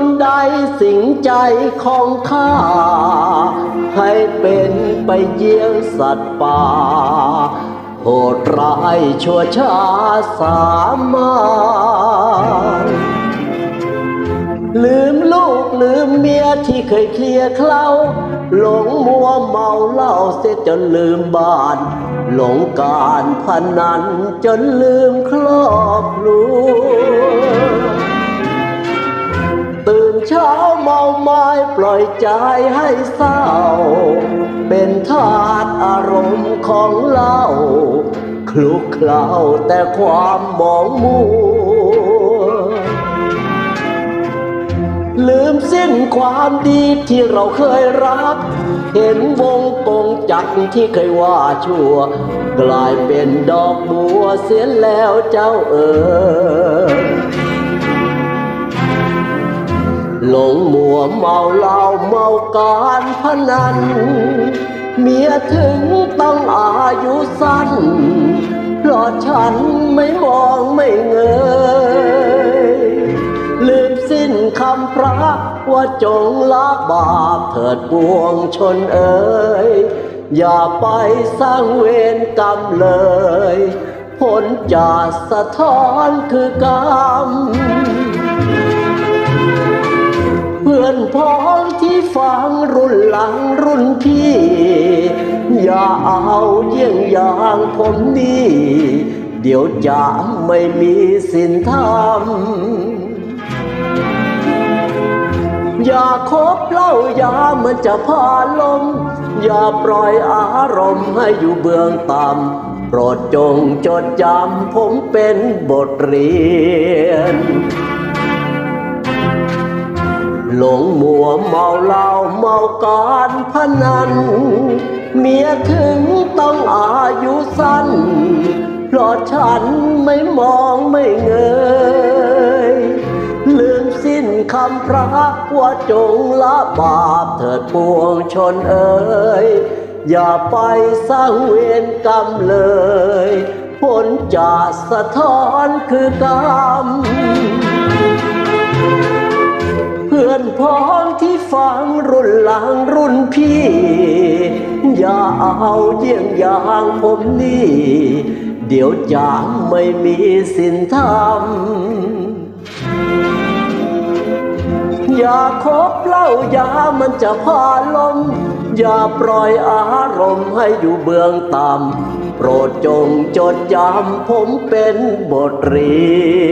นใดสิงใจของข้า ให้เป็นไปเยี่ยงสัตว์ป่า โหดร้ายชั่วช้าสามารลืมลูกลืมเมียที่เคยเคลียเคล้าหลงมัวเมาเหล้าเสียจนลืมบ้าน หลงการพนันจนลืมครอบครัว เช้าเมาไม้ปล่อยใจให้เศร้า เป็นทาสอารมณ์ของเหล้าคลุกเคล้าแต่ความมองมัวลืมสิ้นความดีที่เราเคยรัก เห็นวงกงจักที่เคยว่าชั่ว กลายเป็นดอกบัวเสียแล้วเจ้าเอ๋ย หลงมัวเมาเหล้าเมาการพนัน เมียถึงต้องอายุสั้นเพราะฉันไม่มองไม่เงยลืมสิ้นคำพระว่าจงละบาปเถิดปวงชนเอ๋ยอย่าไปสร้างเวรกรรมเลย ผลจะสะท้อนคือกรรม รุ่นหลังรุ่นพี่ อย่าเอาเยี่ยงอย่างผมนี่ เดี๋ยวจะไม่มีสินธรรม อย่าคบเล้ายามันจะพาลม อย่าปล่อยอารมณ์ให้อยู่เบื้องต่ำโปรดจงจดจำผมเป็นบทเรียนหลงมัวเมาเหล้า เมาการพนัน เมียถึงต้องอายุสั้น เพราะฉันไม่มองไม่เงย ลืมสิ้นคำพระว่าจงละบาปเถิดปวงชนเอ๋ยอย่าไปสร้างเวรกรรมเลย ผลจะสะท้อนคือกรรม พื่อนพ้องที่ฟังรุ่นหลังรุ่นพี่ อย่าเอาเยี่ยงอย่างผมนี่ เดี๋ยวจะไม่มีสินธรรม อย่าคบเหล้ายามันจะพาลม อย่าปล่อยอารมณ์ให้อยู่เบื้องต่ำโปรดจงจดจำผมเป็นบทเรียน